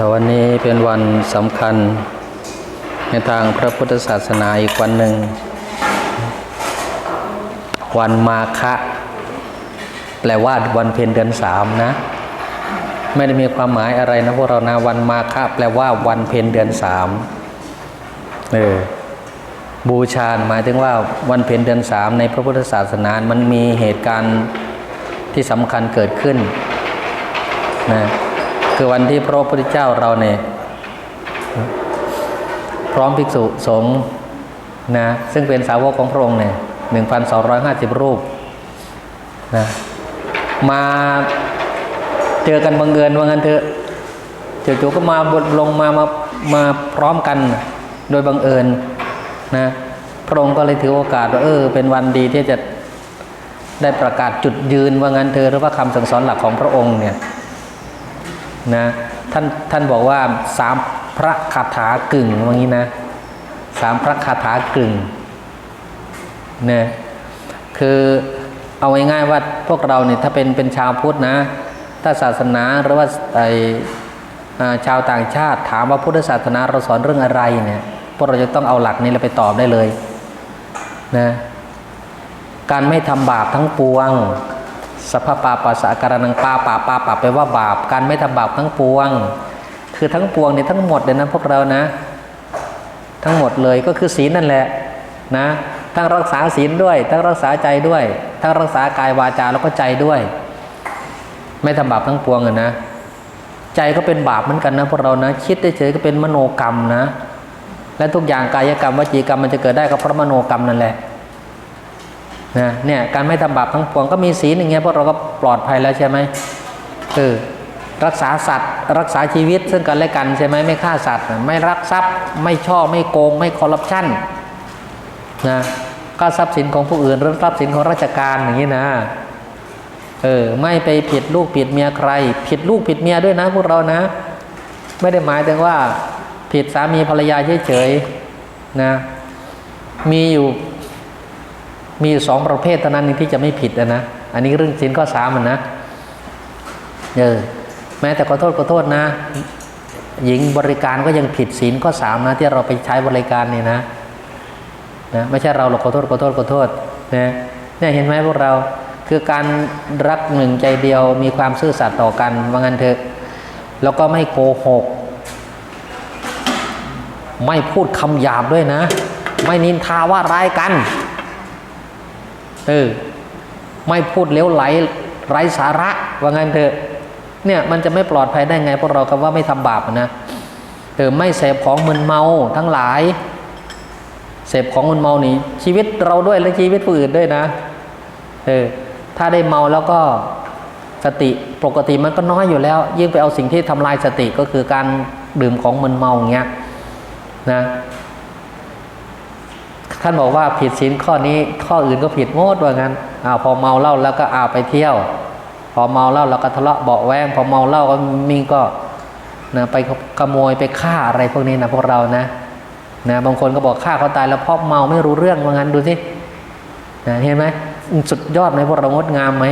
วันนี้เป็นวันสำคัญในทางพระพุทธศาสนาอีกวันหนึ่ง วันมาฆะแปลว่าวันเพ็ญเดือนสามนะ ไม่ได้มีความหมายอะไรนะพวกเรานะวันมาฆะแปลว่าวันเพ็ญเดือนสามเออบูชาหมายถึงว่าวันเพ็ญเดือนสามในพระพุทธศาสนา มันมีเหตุการณ์ที่สำคัญเกิดขึ้นนะ คือวันที่พระพุทธเจ้าเราเนี่ยพร้อมภิกษุสงฆ์นะซึ่งเป็นสาวกของพระองค์เนี่ยหนึ่งพันสองร้อยห้าสิบรูปนะมาเจอกันบังเอิญว่างั้นเถอะจู่ๆก็มาบทลงมามามาพร้อมกันโดยบังเอิญนะพระองค์ก็เลยถือโอกาสว่าเออ เป็นวันดีที่จะได้ประกาศจุดยืนว่างั้นเธอหรือว่าคำสั่งสอนหลักของพระองค์เนี่ย นะท่านท่านบอกว่าสามพระคาถากึ่งว่างี้นะสามพระคาถากึ่งเนี่ยคือเอาง่ายๆว่าพวกเราเนี่ยถ้าเป็นเป็นชาวพุทธนะ ถ้าศาสนาหรือว่าไออ่าชาวต่างชาติ ถามว่าพุทธศาสนาเราสอนเรื่องอะไรเนี่ยพวกเราจะต้องเอาหลักนี้เราไปตอบได้เลยนะการไม่ทำบาปทั้งปวง สัพพปาปัสสะการนังปาปาปาปาแปลว่าบาปการไม่ทำบาปทั้งปวง คือทั้งปวงเนี่ยทั้งหมดเลยนะพวกเรานะ ทั้งหมดเลยก็คือศีลนั่นแหละนะทั้งรักษาศีลด้วย ทั้งรักษาใจด้วย ทั้งรักษากายวาจาแล้วก็ใจด้วย ไม่ทำบาปทั้งปวงอะนะ ใจก็เป็นบาปเหมือนกันนะพวกเรานะ คิดเฉยๆก็เป็นมโนกรรมนะ และทุกอย่างกายกรรมวจีกรรมมันจะเกิดได้ก็เพราะมโนกรรมนั่นแหละ นะเนี่ยการไม่ทำบาปทั้งปวงก็มีศีลอย่างเงี้ยพวกเราก็ปลอดภัยแล้วใช่ไหมเออรักษาสัตว์รักษาชีวิตซึ่งกันและกันใช่ไหมไม่ฆ่าสัตว์ ไม่รักทรัพย์ ไม่ช่อไม่โกง ไม่คอร์รัปชันนะก็ทรัพย์สินของผู้อื่นหรือทรัพย์สินของราชการอย่างนี้นะเออไม่ไปผิดลูกผิดเมียใคร ผิดลูกผิดเมียด้วยนะพวกเรานะ ไม่ได้หมายถึงว่า ผิดสามีภรรยาเฉยๆนะมีอยู่ มีสองประเภทเท่านั้นที่จะไม่ผิดนะนะอันนี้เรื่องสินข้อสามมันนะเออแม้แต่ขอโทษขอโทษนะ หญิงบริการก็ยังผิดศีลข้อสามนะที่เราไปใช้บริการเนี่ยนะนะไม่ใช่เราหรอกขอโทษขอโทษขอโทษนะเนี่ยเห็นไหมพวกเราคือการรักหนึ่งใจเดียวมีความซื่อสัตย์ต่อกันว่างั้นเถอะ แล้วก็ไม่โกหก ไม่พูดคำหยาบด้วยนะ ไม่นินทาว่าร้ายกัน เออไม่พูดเลี้ยวไหลไร้สาระว่างั้นเถอะเนี่ยมันจะไม่ปลอดภัยได้ไงพวกเราคำว่าไม่ทำบาปนะเออไม่เสพของมึนเมาทั้งหลาย เสพของมึนเมานี่ชีวิตเราด้วยและชีวิตผู้อื่นด้วยนะเออถ้าได้เมาแล้วก็สติปกติมันก็น้อยอยู่แล้ว ยิ่งไปเอาสิ่งที่ทำลายสติก็คือการดื่มของมึนเมาอย่างเงี้ยนะ ท่านบอกว่าผิดศีลข้อนี้ ข้ออื่นก็ผิดหมดว่างั้นอ้าวพอเมาเหล้าแล้วก็อาไปเที่ยว พอเมาเหล้าแล้วก็ทะเลาะเบาแวงพอเมาเหล้าก็มีก็นะไปขโมยไปฆ่าอะไรพวกนี้นะพวกเรานะนะบางคนก็บอกฆ่าเขาตายแล้วเพราะเมาไม่รู้เรื่องว่างั้นดูสินะเห็นไหมสุดยอดไหมพวกเรางดงามไหม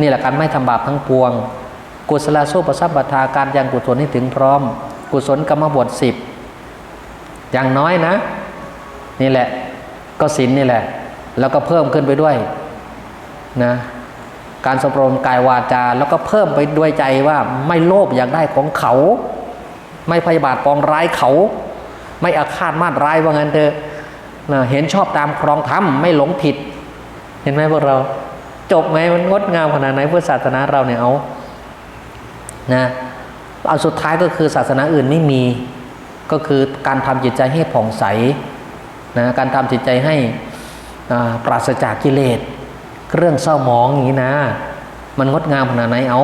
นี่แหละการไม่ทำบาปทั้งปวง กุศลโสประสัพปทาการยังกุศลให้ถึงพร้อม กุศลกรรมบทสิบอย่างน้อยนะ นี่แหละ ก็ศีลนี่แหละ แล้วก็เพิ่มขึ้นไปด้วยนะการสำรวมกายวาจา แล้วก็เพิ่มไปด้วยใจว่าไม่โลภอยากได้ของเขา ไม่พยาบาทปองร้ายเขา ไม่อาฆาตมาดร้ายว่างั้นเถอะนะเห็นชอบตามครองธรรมไม่หลงผิด เห็นไหมพวกเรา จบไหมมันงดงามขนาดไหนเพื่อศาสนาเราเนี่ยเอานะเอาสุดท้ายก็คือศาสนาอื่นไม่มี ก็คือการทำจิตใจให้ผ่องใส นะการทำจิตใจให้อ่าปราศจากกิเลสเรื่องเศร้าหมองอย่างนี้นะ มันงดงามขนาดไหนเอา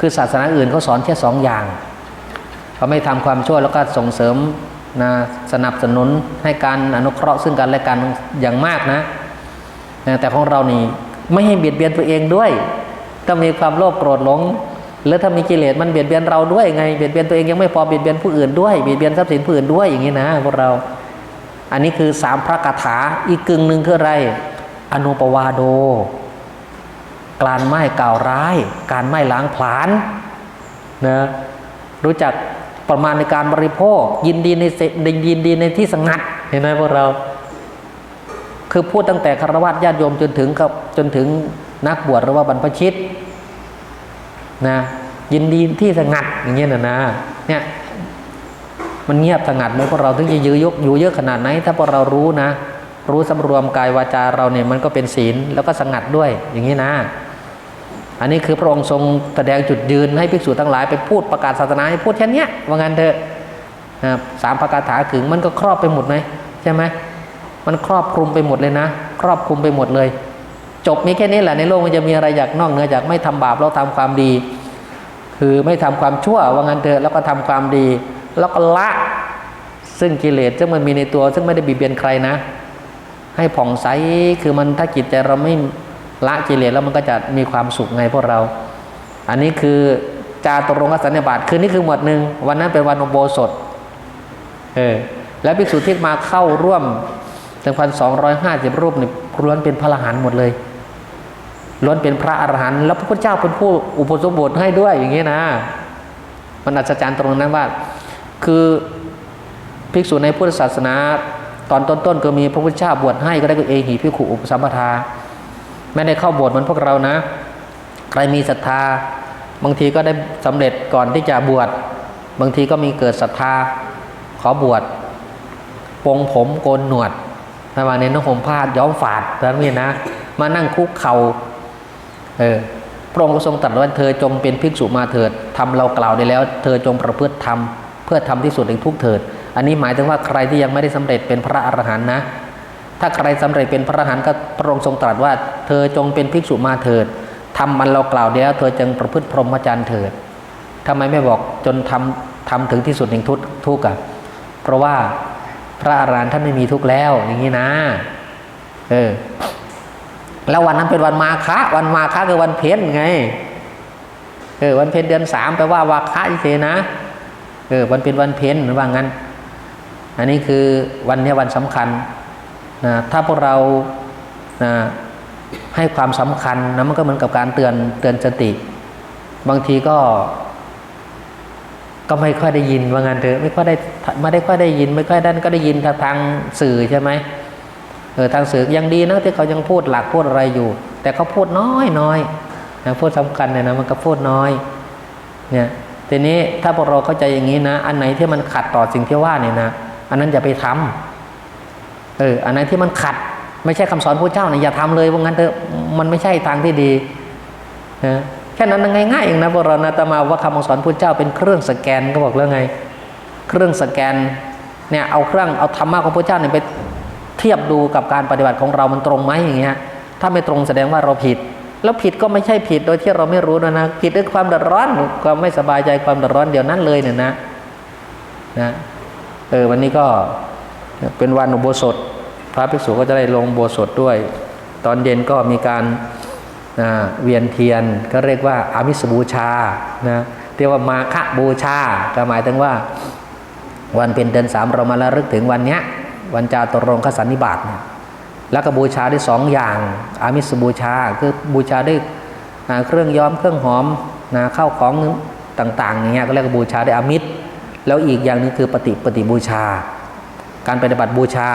คือศาสนาอื่นเขาสอนแค่สองอย่างเขาไม่ทำความชั่วแล้วก็ส่งเสริมนะสนับสนุนให้การอนุเคราะห์ซึ่งกันและกันอย่างมากนะนะ แต่ของเรานี่ไม่ให้เบียดเบียนตัวเองด้วยถ้ามีความโลภโกรธหลงหรือถ้ามีกิเลสมันเบียดเบียนเราด้วยไงเบียดเบียนตัวเองยังไม่พอเบียดเบียนผู้อื่นด้วยเบียดเบียนทรัพย์สินผู้อื่นด้วยอย่างนี้นะพวกเรา อันนี้คือสามพระคาถาอีกกึ่งหนึ่งคืออะไร อนุปวาโด การไม่กล่าวร้าย การไม่ล้างผลาญนะรู้จักประมาณในการบริโภค ยินดีในเสยินดีในที่สงัดเห็นไหมพวกเรา คือพูดตั้งแต่คารวะญาติโยมจนถึงครับจนถึงนักบวชหรือว่าบรรพชิตนะยินดีที่สงัดอย่างเงี้ยนะนะเนี่ย มันเงียบสงัดไหมพวกเราถึงจะยื้อยกอยู่เยอะขนาดไหน ถ้าพวกเรารู้นะ รู้สำรวมกายวาจาเราเนี่ยมันก็เป็นศีลแล้วก็สงัดด้วยอย่างนี้นะ อันนี้คือพระองค์ทรงแสดงจุดยืนให้ภิกษุทั้งหลายไปพูดประกาศศาสนาให้พูดแค่นี้ว่างั้นเถอะนะสามประกาศถาขึงมันก็ครอบไปหมดไหมใช่ไหมมันครอบคลุมไปหมดเลยนะ ครอบคลุมไปหมดเลย จบมีแค่นี้แหละในโลกมันจะมีอะไรอยากนอกเหนือจากไม่ทำบาปแล้วทำความดี คือไม่ทำความชั่วว่างั้นเถอะแล้วก็ทำความดี แล้วก็ละ ซึ่งกิเลสซึ่งมันมีในตัว ซึ่งไม่ได้บีบเบียนใครนะ ให้ผ่องใสคือมันถ้าจิตใจเราไม่ละกิเลสแล้วมันก็จะมีความสุขไงพวกเรา อันนี้คือจาตรงคสันนิบาตคือนี่คือหมวดหนึ่งวันนั้นเป็นวันอุโบสถเออแล้วภิกษุที่มาเข้าร่วมถึงพันสองร้อยห้าสิบรูปนี่ล้วนเป็นพระอรหันต์หมดเลยล้วนเป็นพระอรหันต์แล้วพระพุทธเจ้าเป็นผู้อุปสมบทให้ด้วยอย่างนี้นะ มันอัศจรรย์ตรงนั้นว่า คือภิกษุในพุทธศาสนา ตอนต้นๆก็มีพระพุทธเจ้าบวชให้ก็ได้ก็เอหิภิขุอุปสัมปทา ไม่ได้เข้าบสถ์เหมือนพวกเรานะ ใครมีศรัทธา บางทีก็ได้สำเร็จก่อนที่จะบวชบางทีก็มีเกิดศรัทธา ขอบวชปงผมโกนหนวดระหว่างในน้องห่มผ้าย้อมฝาดแล้วนี่นะ มานั่งคุกเขา่าเออพระองค์ก็ทรงตรัสว่าเธอจงเป็นภิกษุมาเถิดทำเรากล่าวได้แล้ว เธอจงประพฤติธรรม เพื่อทำที่สุดในทุกเถิด อันนี้หมายถึงว่าใครที่ยังไม่ได้สำเร็จเป็นพระอรหันต์นะ ถ้าใครสำเร็จเป็นพระอรหันต์ก็พระองค์ทรงตรัสว่า เธอจงเป็นภิกษุมาเถิดทำมันเรากล่าวได้แล้วเธอจึงประพฤติพรหมจรรย์เถิดทำไมไม่บอกจนทำทำถึงที่สุดแห่งทุกทุกอะเพราะว่าพระอรหันต์ท่านไม่มีทุกข์แล้ว อย่างนี้นะ เออ แล้ววันนั้นเป็นวันมาฆะวันมาฆะคือวันเพ็ญไง เออ วันเพ็ญเดือนสามแปลว่าวาคะเฉยนะ เออวันเป็นวันเพ็ญหรือว่างั้น อันนี้คือวันนี้วันสำคัญนะถ้าพวกเรานะให้ความสำคัญนะมันก็เหมือนกับการเตือนเตือนสติ บางทีก็ ก็ไม่ค่อยได้ยินว่างั้นเถอะไม่ค่อยได้ไม่ได้ค่อยได้ยิน ไม่ค่อยได้ก็ได้ยินทางสื่อใช่ไหมเออทางสื่อยังดีนะที่เขายังพูดหลักพูดอะไรอยู่ แต่เขาพูดน้อยน้อยนะพูดสำคัญเนี่ยนะมันก็พูดน้อย เนี่ย ทีนี้ถ้าพวกเราเข้าใจอย่างนี้นะ อันไหนที่มันขัดต่อสิ่งที่ว่าเนี่ยนะ อันนั้นอย่าไปทำเอออันไหนที่มันขัด ไม่ใช่คำสอนพระเจ้าเนี่ยอย่าทำเลยว่างั้นเถอะมันไม่ใช่ทางที่ดีนะแค่นั้นง่ายๆเองนะพวกเรานะตมาว่าคำสอนพระเจ้าเป็นเครื่องสแกนก็บอกแล้วไง เครื่องสแกนเนี่ยเอาเครื่องเอาธรรมะของพระเจ้าเนี่ยไปเทียบดูกับการปฏิบัติของเรามันตรงไหมอย่างเงี้ยถ้าไม่ตรงแสดงว่าเราผิด แล้วผิดก็ไม่ใช่ผิดโดยที่เราไม่รู้นะนะผิดด้วยความเดือดร้อนความไม่สบายใจความเดือดร้อนเดี๋ยวนั้นเลยเนี่ยนะนะเออวันนี้ก็เป็นวันอุโบสถ พระภิกษุก็จะได้ลงโบสถด้วย ตอนเย็นก็มีการเวียนเทียนก็เรียกว่าอามิสบูชานะเรียกว่ามาฆบูชา ก็หมายถึงว่า วันเป็นเดือนสามเรามาระลึกถึงวันเนี้ยวันจาตรงคสันนิบาตเนี่ย แล้วก็บูชาได้สองอย่าง อามิสบูชาคือบูชาด้วยเครื่องย้อมเครื่องหอมนะข้าวของต่างๆอย่างเงี้ยก็เรียกว่าบูชาด้วยอามิตรแล้วอีกอย่างนึงคือปฏิปฏิบูชา การปฏิบัติบูชา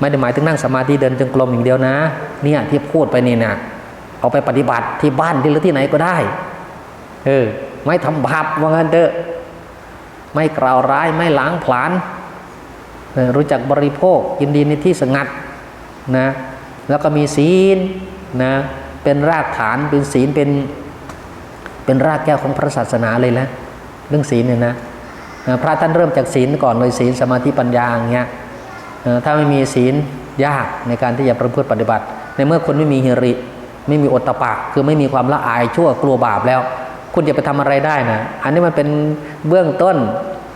ไม่ได้หมายถึงนั่งสมาธิเดินจงกรมอย่างเดียวนะเนี่ยที่พูดไปนี่นะเอาไปปฏิบัติที่บ้านที่หรือที่ไหนก็ได้เออไม่ทำบาปว่างั้นเถอะไม่กล่าวร้ายไม่ล้างผลาญรู้จักบริโภคยินดีในที่สงัด นะแล้วก็มีศีลนะเป็นรากฐานเป็นศีลเป็นเป็นรากแก้วของพระศาสนาเลยนะเรื่องศีลเนี่ยนะพระท่านเริ่มจากศีลก่อนเลยศีลสมาธิปัญญาอย่างเงี้ยถ้าไม่มีศีลยากในการที่จะประพฤติปฏิบัติ ในเมื่อคนไม่มีฮิริ ไม่มีอดตะปะคือไม่มีความละอายชั่วกลัวบาปแล้ว คุณจะไปทำอะไรได้นะอันนี้มันเป็นเบื้องต้น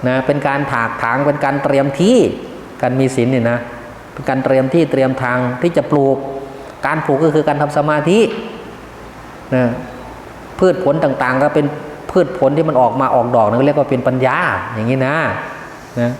นะเป็นการถากถางเป็นการเตรียมที่การมีศีลเนี่ยนะ เป็นการเตรียมที่เตรียมทางที่จะปลูก การปลูกก็คือการทำสมาธินะพืชผลต่างๆ ก็เป็นพืชผลที่มันออกมาออกดอกนั่นเรียกว่าเป็นปัญญาอย่างนี้นะนะ